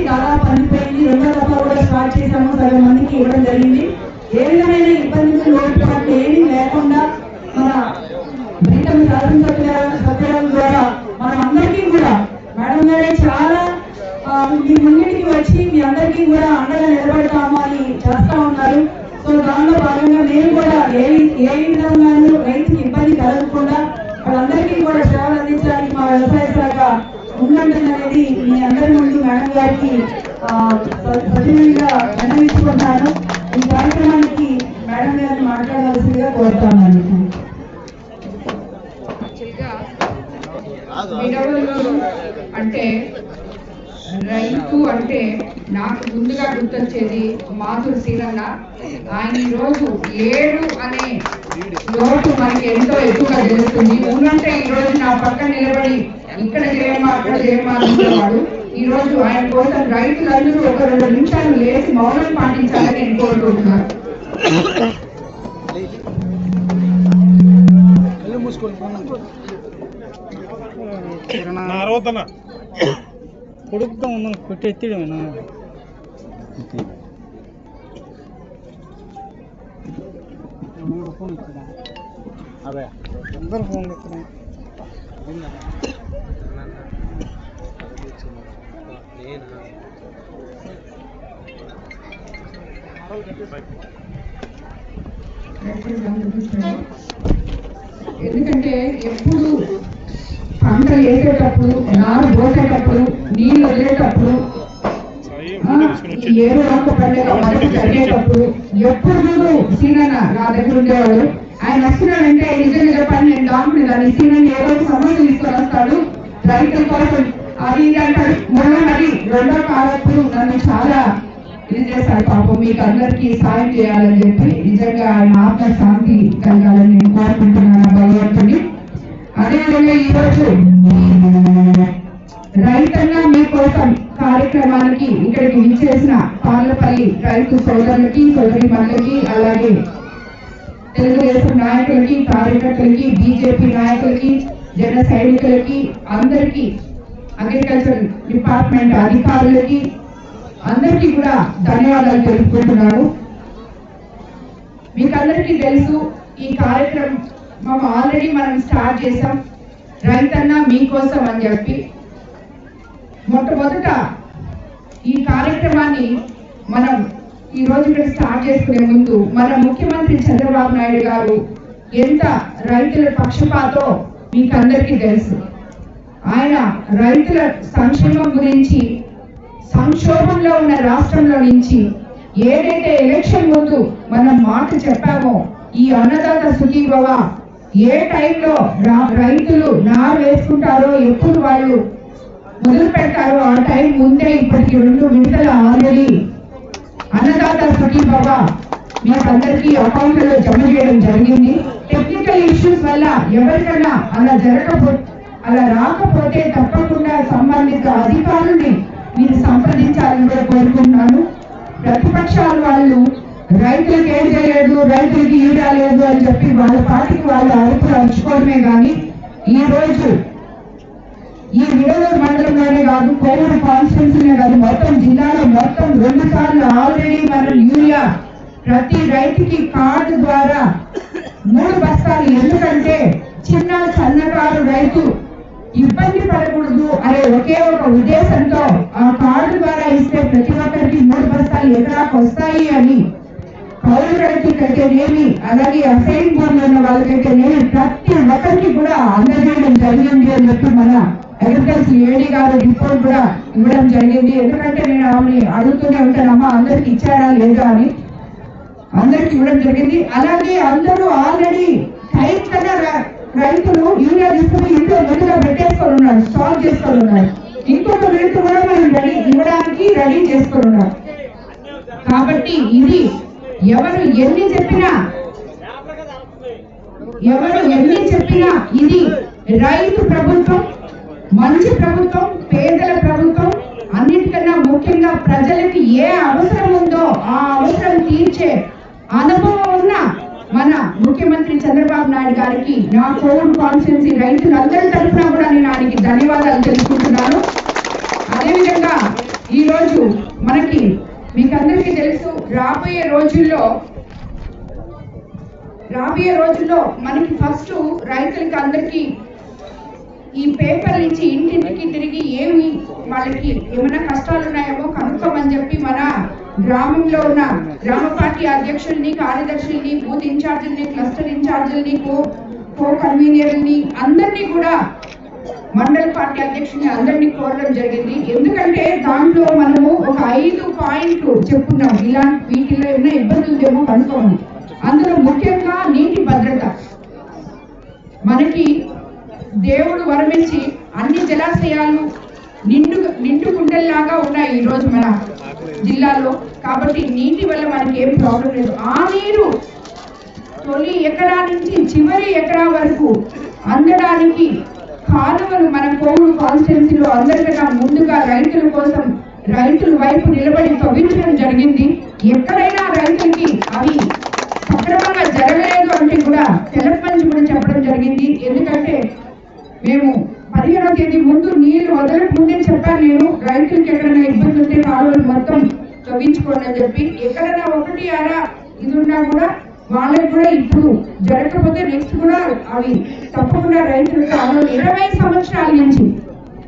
Already దాదాపు అందిపోయింది రెండో దఫా కూడా స్టార్ట్ చేశాము. సగం మందికి ఇవ్వడం జరిగింది. ఏ విధమైన ఇబ్బందులు లోటుపాట్లు ఏమీ లేకుండా మన బయట శాసనసభ్యుల సభ్యుల ద్వారా మన అందరికీ కూడా మేడం గారే చాలా మీ ముంగిటికి వచ్చి మీ అందరికీ కూడా అండగా నిలబెడతాము అని చేస్తా ఉన్నారు. సో దానిలో భాగంగా నేను కూడా ఏ ఏ విధంగానూ రైతుకి ఇబ్బంది కలగకుండా వాళ్ళందరికీ కూడా సేవలు అందించడానికి మా వ్యవసాయ శాఖ ఉందంటుందనేది మీ అందరి ముందు మేడం గారికి ప్రతినిధిగా స- ఈ కార్యక్రమానికి మేడం గారిని మాట్లాడవలసిందిగా కోరుతాను అంటే రైతు అంటే నాకు ముందుగా గుర్తొచ్చేది మాధుర్ సీరన్న ఆయన ఈరోజు ఏడు అనే లోటు మనకి ఎంతో ఎక్కువగా తెలుస్తుంది. ఉన్నంటే ఈ రోజు నా పక్కన నిలబడి ఇక్కడ చేయమా అక్కడ చేయమా అనుకునేవాడు. ఈ రోజు ఆయన కోసం రైతులందరూ ఒక రెండు నిమిషాలు లేచి మౌనం పాటించాలని నేను కోరుకుంటున్నాను. అరవద్దన్నా కొడుకుతో ఉందని కొట్టి ఎత్తిడమేనా ఫోన్ ఇచ్చడా అదే అందరు ఫోన్ ఇచ్చడా ఎందుకంటే ఎప్పుడు పంట వేసేటప్పుడు నారు పోసేటప్పుడు నీళ్ళు వదిలేటప్పుడు ఏడు ఈ పండుగ మనకు జరిగేటప్పుడు ఎప్పుడు నువ్వు సీనన్న నా దగ్గర ఉండేవాడు. ఆయన వస్తున్నాడంటే నిజం చెప్పాలి నేను డాక్టర్ దాన్ని సీనన్న ఏదో సమస్యలు తీసుకొని వస్తాడు? రైతుల కోసం. అది ఇది అంటాడు. మొన్న మరి రెండో కాలప్పుడు నన్ను చాలా ఇది చేశాడు పాపం. మీకు అందరికీ సాయం చేయాలని చెప్పి నిజంగా ఆయన ఆత్మ శాంతి కలగాలని నేను కోరుకుంటున్నాను ఆ భగవంతుని అదేవిధంగా ఈరోజు రైతన్న మీకోసం కార్యక్రమానికి ఇక్కడికి విచ్చేసిన పార్లపల్లి రైతు సోదరులకి సోదరి అలాగే తెలుగుదేశం నాయకులకి కార్యకర్తలకి బీజేపీ నాయకులకి జన సైనికులకి అందరికీ అగ్రికల్చర్ డిపార్ట్మెంట్ అధికారులకి అందరికీ కూడా ధన్యవాదాలు తెలుపుకుంటున్నాను. మీకు అందరికీ తెలుసు ఈ కార్యక్రమం మనం ఆల్రెడీ మనం స్టార్ట్ చేసాం రైతన్న మీకోసం అని చెప్పి. మొట్టమొదట ఈ కార్యక్రమాన్ని మనం ఈ రోజు ఇక్కడ స్టార్ట్ చేసుకునే ముందు మన ముఖ్యమంత్రి చంద్రబాబు నాయుడు గారు ఎంత రైతుల పక్షపాతో మీకు అందరికీ తెలుసు. ఆయన రైతుల సంక్షేమం గురించి సంక్షోభంలో ఉన్న రాష్ట్రంలో నుంచి ఏదైతే ఎలక్షన్ ముందు మనం మాట చెప్పామో ఈ అన్నదాత సుఖీభవ ఏ టైంలో రైతులు నారు వేసుకుంటారో ఎప్పుడు వాళ్ళు మొదలు పెడతారో ఆ టైం ముందే ఇప్పటికి రెండు విడతలు ఆల్రెడీ అన్నదాత సుఖీ బాబా అందరికీ అకౌంట్లలో జమ చేయడం జరిగింది. టెక్నికల్ ఇష్యూస్ వల్ల ఎవరికైనా అలా జరగకపో అలా రాకపోతే తప్పకుండా సంబంధిత అధికారుల్ని మీరు సంప్రదించాలని కూడా కోరుకుంటున్నాను. ప్రతిపక్షాలు వాళ్ళు రైతులకు ఏం చేయలేదు రైతులకి ఈడా లేదు అని చెప్పి వాళ్ళ పార్టీకి వాళ్ళు అరుపులు అంచుకోవడమే కానీ ఈ రోజు ఈ విడదూరు మండలంలోనే కాదు కోవూరు కాన్స్టిట్యున్సీనే కాదు మొత్తం జిల్లాలో మొత్తం రెండు సార్లు ఆల్రెడీ మనం యూరియా ప్రతి రైతుకి కార్డు ద్వారా మూడు బస్తాలు. ఎందుకంటే చిన్న సన్నకారు రైతు ఇబ్బంది పడకూడదు అనే ఒకే ఒక ఉద్దేశంతో ఆ కార్డు ద్వారా ఇస్తే ప్రతి ఒక్కరికి మూడు బస్తాలు ఎకరాకు వస్తాయి అని కౌలు రైతులకైతేనేమి అలాగే అసైన్ భూములు ఉన్న వాళ్ళకైతేనేమి ప్రతి ఒక్కరికి కూడా అందజేయడం జరిగింది అని చెప్పి మన అగ్రికల్చర్ ఏడీ గారు రిపోర్ట్ కూడా ఇవ్వడం జరిగింది. ఎందుకంటే నేను ఆమెని అడుగుతూనే ఉంటాను అమ్మ అందరికి ఇచ్చారా లేదా అని. అందరికి ఇవ్వడం జరిగింది. అలాగే అందరూ ఆల్రెడీ టైం కన్నా రైతులు యూరియా తీసుకుని ఇంట్లో ముందుగా పెట్టేసుకొని ఉన్నారు స్టాక్ చేసుకొని ఉన్నారు. ఇంకొక రైతు కూడా మనం రెడీ ఇవ్వడానికి రెడీ చేసుకొని ఉన్నారు. కాబట్టి ఇది ఎవరు ఎన్ని చెప్పినా? ఎవరు ఎన్ని చెప్పినా ఇది రైతు ప్రభుత్వం మంచి ప్రభుత్వం పేదల ప్రభుత్వం అన్నిటికన్నా ముఖ్యంగా ప్రజలకి ఏ అవసరం ఉందో ఆ అవసరం తీర్చే అనుభవం ఉన్న మన ముఖ్యమంత్రి చంద్రబాబు నాయుడు గారికి నా కోవిడ్ కాన్స్టిట్యున్సీ రైతులందరి తరఫున కూడా నేను ఆయనకి ధన్యవాదాలు తెలుసుకుంటున్నాను అదేవిధంగా ఈరోజు మనకి మీకు అందరికీ తెలుసు రాబోయే రోజుల్లో రాబోయే రోజుల్లో మనకి ఫస్ట్ రైతులకి అందరికీ ఈ పేపర్ నుంచి ఇంటింటికి తిరిగి ఏమి వాళ్ళకి ఏమైనా కష్టాలు ఉన్నాయేమో కనుక్కోమని చెప్పి మన గ్రామంలో ఉన్న గ్రామ పార్టీ అధ్యక్షుల్ని కార్యదర్శుల్ని బూత్ ఇన్ఛార్జీల్ని క్లస్టర్ ఇన్ఛార్జీల్ని కో కో కన్వీనర్ని అందరినీ కూడా మండల పార్టీ అధ్యక్షుని అందరినీ కోరడం జరిగింది. ఎందుకంటే దాంట్లో మనము ఒక ఐదు పాయింట్లు చెప్పుకున్నాం. ఇలాంటి వీటిలో ఏమైనా ఇబ్బందులు ఏమో కనుక్కోండి అందులో ముఖ్యంగా నీటి భద్రత. మనకి దేవుడు వరమించి అన్ని జలాశయాలు నిండు నిండు కుండల్లాగా ఉన్నాయి ఈ రోజు మన జిల్లాలో. కాబట్టి నీటి వల్ల మనకి ఏం ప్రాబ్లం లేదు. ఆ నీరు తొలి ఎకరా నుంచి చివరి ఎకరా వరకు అందడానికి కాలువలు మన కోవూరు కాన్స్టిట్యున్సీలో అందరికన్నా ముందుగా రైతుల కోసం రైతుల వైపు నిలబడి తవ్వించడం జరిగింది. ఎక్కడైనా రైతులకి అవి సక్రమంగా జరగలేదు అంటే కూడా తెలపంచి కూడా చెప్పడం జరిగింది. ఎందుకంటే మేము పదిహేనవ తేదీ ముందు నీళ్ళు వదలక ముందే చెప్పాను నేను రైతులకి ఎక్కడైనా ఇబ్బంది ఉంటే కాలువలు మొత్తం తవ్వించుకోండి అని చెప్పి. ఎక్కడైనా ఒకటి అరా ఇది ఉన్నా కూడా వాళ్ళకి కూడా ఇప్పుడు జరగకపోతే నెక్స్ట్ కూడా అవి తప్పకుండా రైతులు కాలువలు ఇరవై సంవత్సరాల నుంచి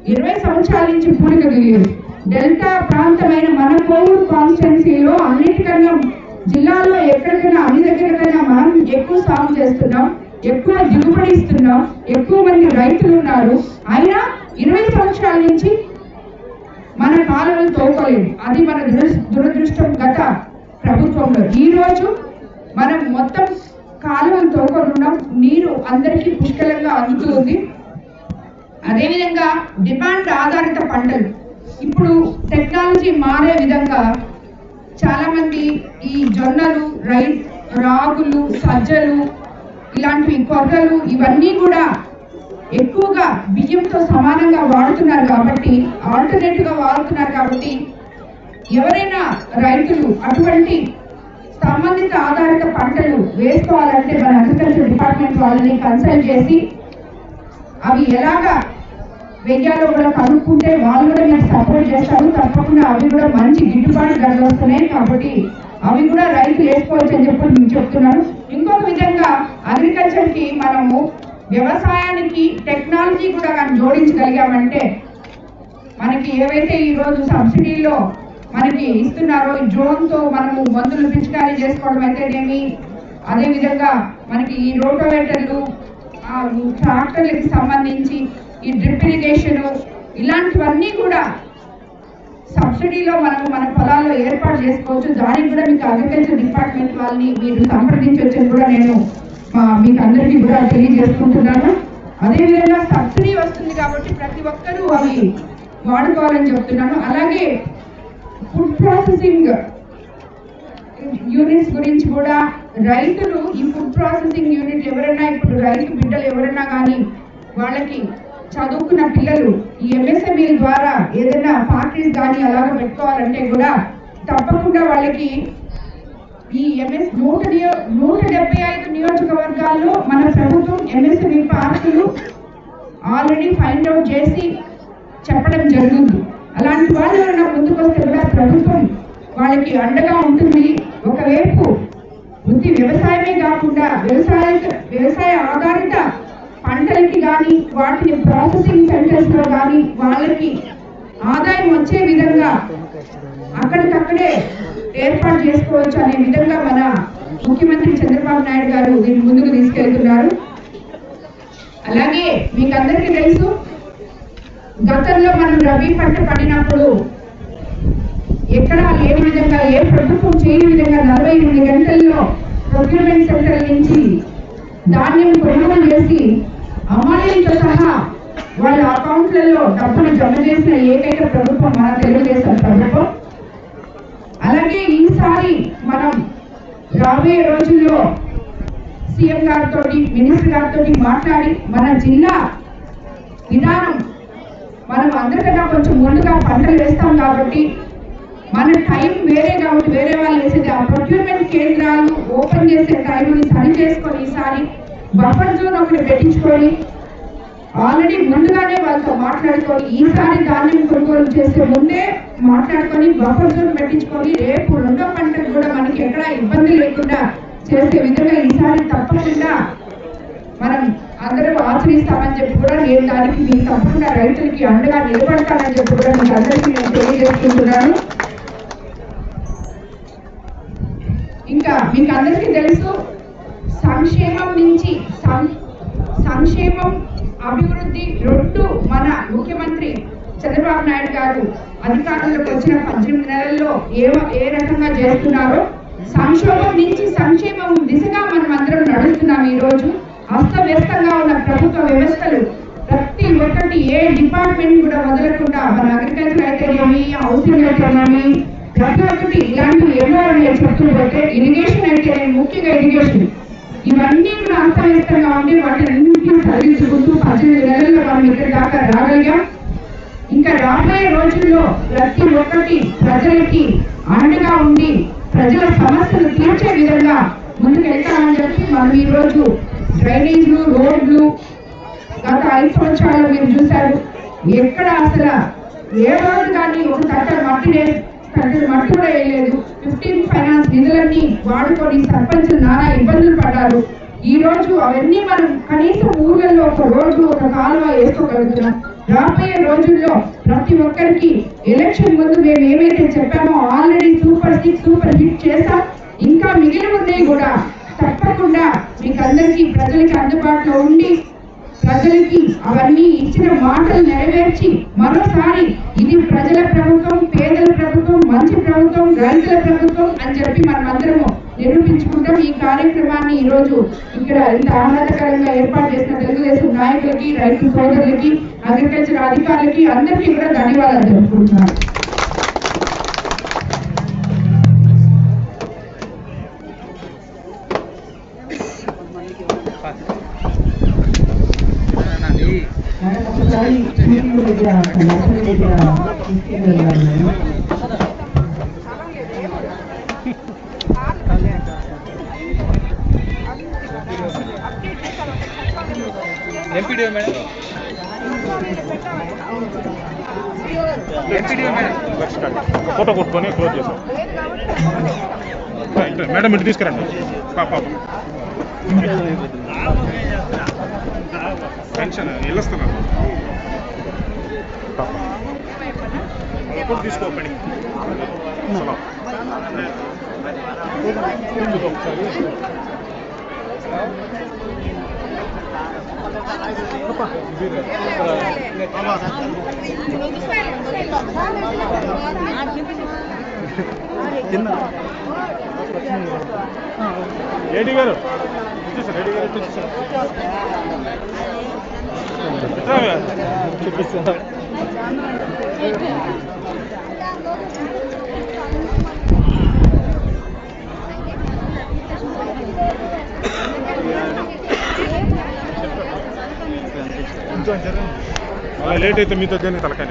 ఇరవై సంవత్సరాల నుంచి పూడిక లేదు డెల్టా ప్రాంతమైన మన కోవూరు కాన్స్టిట్యున్సీలో అన్నిటికన్నా జిల్లాలో ఎక్కడికైనా అన్ని దగ్గరకైనా మనం ఎక్కువ సాగు చేస్తున్నాం ఎక్కువ దిగుబడి ఇస్తున్నాం ఎక్కువ మంది రైతులు ఉన్నారు. అయినా ఇరవై సంవత్సరాల నుంచి మన కాలువలు తోకోలేదు అది మన దురదృష్టం గత ప్రభుత్వంలో. ఈ రోజు మనం మొత్తం కాలువలు తోకొనున్నాం నీరు అందరికీ పుష్కలంగా అందుతుంది. అదేవిధంగా డిమాండ్ ఆధారిత పంటలు. ఇప్పుడు టెక్నాలజీ మారే విధంగా చాలా మంది ఈ జొన్నలు రై రాగులు సజ్జలు ఇలాంటివి కొర్రలు ఇవన్నీ కూడా ఎక్కువగా బియ్యంతో సమానంగా వాడుతున్నారు కాబట్టి ఆల్టర్నేటివ్గా వాడుతున్నారు కాబట్టి ఎవరైనా రైతులు అటువంటి వేసుకోవాలంటే మన అగ్రికల్చర్ డిపార్ట్మెంట్ వాళ్ళని కన్సల్ట్ చేసి అవి ఎలాగా వెయ్యాలో కూడా కనుక్కుంటే వాళ్ళు కూడా మీకు సపోర్ట్ చేస్తారు. తప్పకుండా అవి కూడా మంచి గిట్టుబాటు ధరలు వస్తున్నాయి కాబట్టి అవి కూడా రైతులు వేసుకోవచ్చు అని చెప్పి నేను చెప్తున్నాను. ఇంకొక విధంగా అగ్రికల్చర్కి మనము వ్యవసాయానికి టెక్నాలజీ కూడా కానీ జోడించగలిగామంటే మనకి ఏవైతే ఈ రోజు సబ్సిడీలో మనకి ఇస్తున్నారో ఈ డ్రోన్ మనము మందులు పిచికారీ చేసుకోవడం అయితేనేమి అదేవిధంగా మనకి ఈ రోటోవేటర్లు ట్రాక్టర్లకి సంబంధించి ఈ డ్రిప్ ఇరిగేషన్ ఇలాంటివన్నీ కూడా సబ్సిడీలో మనం మన పొలాల్లో ఏర్పాటు చేసుకోవచ్చు. దానికి కూడా మీకు అగ్రికల్చర్ డిపార్ట్మెంట్ వాళ్ళని మీరు సంప్రదించవచ్చని కూడా నేను మీకు అందరికీ కూడా తెలియజేసుకుంటున్నాను. అదేవిధంగా సబ్సిడీ వస్తుంది కాబట్టి ప్రతి ఒక్కరూ అవి వాడుకోవాలని చెప్తున్నాను. అలాగే ఫుడ్ ప్రాసెసింగ్ యూనిట్స్ గురించి కూడా రైతులు ఈ ఫుడ్ ప్రాసెసింగ్ యూనిట్ ఎవరైనా ఇప్పుడు రైతు బిడ్డలు ఎవరైనా కానీ వాళ్ళకి చదువుకున్న పిల్లలు ఈ ఎంఎస్ఎంఈల ద్వారా ఏదైనా పార్టీస్ కానీ అలాగ పెట్టుకోవాలంటే కూడా తప్పకుండా వాళ్ళకి ఈ ఎంఎస్ నూట నియో నూట డెబ్బై ఐదు నియోజకవర్గాల్లో మన ప్రభుత్వం ఎంఎస్ఎంఈ పార్కులు ఆల్రెడీ ఫైండ్ అవుట్ చేసి చెప్పడం జరుగుతుంది. అలాంటి వాళ్ళు ఎవరైనా ముందుకు వస్తే కూడా ప్రభుత్వం వాళ్ళకి అండగా ఉంటుంది. ఒకవైపు వృత్తి వ్యవసాయమే కాకుండా వ్యవసాయ వ్యవసాయ ఆధారిత పంటలకి కానీ వాటిని ప్రాసెసింగ్ సెంటర్స్లో కానీ వాళ్ళకి ఆదాయం వచ్చే విధంగా అక్కడికక్కడే ఏర్పాటు చేసుకోవచ్చు అనే విధంగా మన ముఖ్యమంత్రి చంద్రబాబు నాయుడు గారు దీన్ని ముందుకు తీసుకెళ్తున్నారు. అలాగే మీకు అందరికీ తెలుసు గతంలో మనం రబీ పంట పడినప్పుడు ఎక్కడ ఏ విధంగా ఏ ప్రభుత్వం చేయని విధంగా నలభై ఎనిమిది గంటల్లో ప్రొక్యూర్మెంట్ సెంటర్ నుంచి ధాన్యం కొనుగోలు చేసి అమ్మాయిలతో సహా వాళ్ళ అకౌంట్లలో డబ్బులు జమ చేసిన ఏకైక ప్రభుత్వం మన తెలుగుదేశం ప్రభుత్వం. అలాగే ఈసారి మనం రాబోయే రోజుల్లో సీఎం గారితో మినిస్టర్ గారితో మాట్లాడి మన జిల్లా విధానం మనం అందరికన్నా కొంచెం ముందుగా పంటలు వేస్తాం కాబట్టి మన టైం వేరే కాబట్టి వేరే వాళ్ళు వేసేది ఆ ప్రొక్యూర్మెంట్ కేంద్రాలు ఓపెన్ చేసే టైంని సరి చేసుకొని ఈసారి బఫర్ జోన్ ఒకటి పెట్టించుకొని ఆల్రెడీ ముందుగానే వాళ్ళతో మాట్లాడుకొని ఈసారి ధాన్యం కొనుగోలు చేసే ముందే మాట్లాడుకొని బఫర్ జోన్ పెట్టించుకొని రేపు రెండో పంటకు కూడా మనకి ఎక్కడ ఇబ్బంది లేకుండా చేసే విధంగా ఈసారి తప్పకుండా మనం అందరూ ఆచరిస్తామని చెప్పి కూడా నేను దానికి మీకు తప్పకుండా రైతులకి అండగా నిలబడతానని చెప్పి కూడా మీకు అందరికీ నేను తెలియజేసుకుంటున్నాను. ఇంకా మీకు అందరికీ తెలుసు సంక్షేమం నుంచి సంక్షేమం అభివృద్ధి రెండు మన ముఖ్యమంత్రి చంద్రబాబు నాయుడు గారు అధికారంలోకి వచ్చిన పద్దెనిమిది నెలల్లో ఏ ఏ రకంగా చేస్తున్నారో సంక్షోభం నుంచి సంక్షేమం దిశగా మనం అందరం నడుస్తున్నాం ఈ రోజు అస్తవ్యస్తంగా ఉన్న ప్రభుత్వ వ్యవస్థలు ప్రతి ఒక్కటి ఏ డిపార్ట్మెంట్ కూడా వదలకుండా మన అగ్రికల్చర్ అయితేనేమి హౌసింగ్ అయితేనేమి ప్రతి ఒక్కటి ఇలాంటివి ఎన్నో ఉన్నాయి చెప్తూ పోతే ఇరిగేషన్ అయితే ముఖ్యంగా ఇరిగేషన్ ఇవన్నీ కూడా అస్తవ్యస్తంగా ఉండి వాటిని అన్నింటినీ తగ్గించుకుంటూ పద్దెనిమిది నెలల్లో మనం ఇక్కడ దాకా రాగలిగాం. ఇంకా రాబోయే రోజుల్లో ప్రతి ఒక్కటి ప్రజలకి అండగా ఉండి ప్రజల సమస్యలు తీర్చే విధంగా ముందుకు వెళ్తామని చెప్పి మనం ఈరోజు డ్రైనేజ్లు రోడ్లు గత ఐదు సంవత్సరాలు మీరు చూశారు. ఎక్కడ అసలు ఏ రోజు కానీ ఒక తట్ట మట్టి ప్రజలు తట్టలు మట్టి కూడా వేయలేదు. ఫిఫ్టీన్ ఫైనాన్స్ నిధులన్నీ వాడుకొని సర్పంచులు నానా ఇబ్బందులు పడ్డారు. ఈ రోజు అవన్నీ మనం కనీసం ఊర్లలో ఒక రోడ్డు ఒక కాలువ వేసుకోగలుగుతున్నాం. రాబోయే రోజుల్లో ప్రతి ఒక్కరికి ఎలక్షన్ ముందు మేము ఏమైతే చెప్పామో already super six super hit చేసాం ఇంకా మిగిలి ఉన్నాయి కూడా తప్పకుండా మీకు అందరికీ ప్రజలకి అందుబాటులో ఉండి ప్రజలకి అవన్నీ ఇచ్చిన మాటలు నెరవేర్చి మరోసారి ఇది ప్రజల ప్రభుత్వం పేదల ప్రభుత్వం మంచి ప్రభుత్వం రైతుల ప్రభుత్వం అని చెప్పి మనం నిరూపించుకుంటాం. ఈ కార్యక్రమాన్ని ఈ రోజు ఇక్కడ ఇంత ఆహ్లాదకరంగా ఏర్పాటు చేసిన తెలుగుదేశం నాయకులకి రైతు సోదరులకి అగ్రికల్చర్ అధికారులకి అందరికీ కూడా ధన్యవాదాలు తెలుపుకుంటున్నాను. MPDO madam? MPDO madam? Photo కొట్టుకొని క్లోజ్ చేసాం మేడం ఇటు తీసుకురండి. పాప పెన్షన్ వెళ్ళొస్తున్నారు ఇప్పుడు తీసుకో రెడ్డి గారు. ఇచ్చేసారు గారు చూపిస్తాను చూపిస్తా అలా లేట్ అయితే మీతో దేని తలకాయ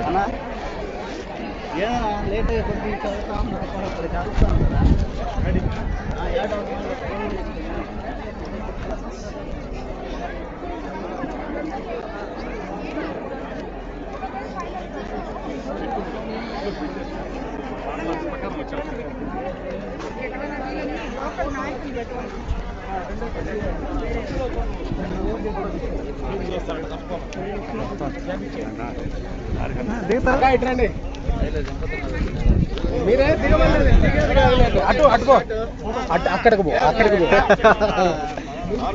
దిగుతారండి మీరే దిగమని అటు అటుకో అటు అక్కడికి పో అక్కడికి పో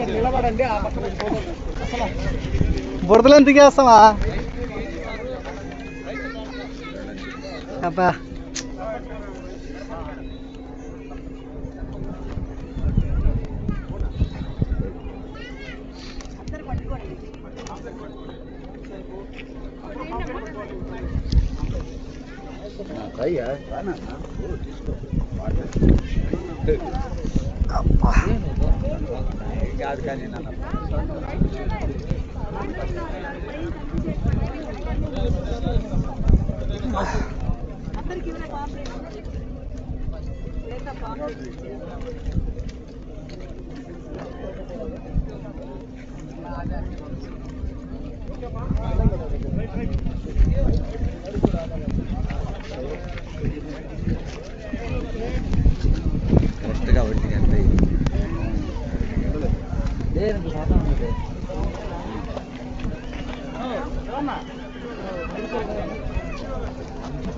నిలబడండి ఆ బురదలో దిగేస్తావా అబ్బా. కాదు కానీ అందరికి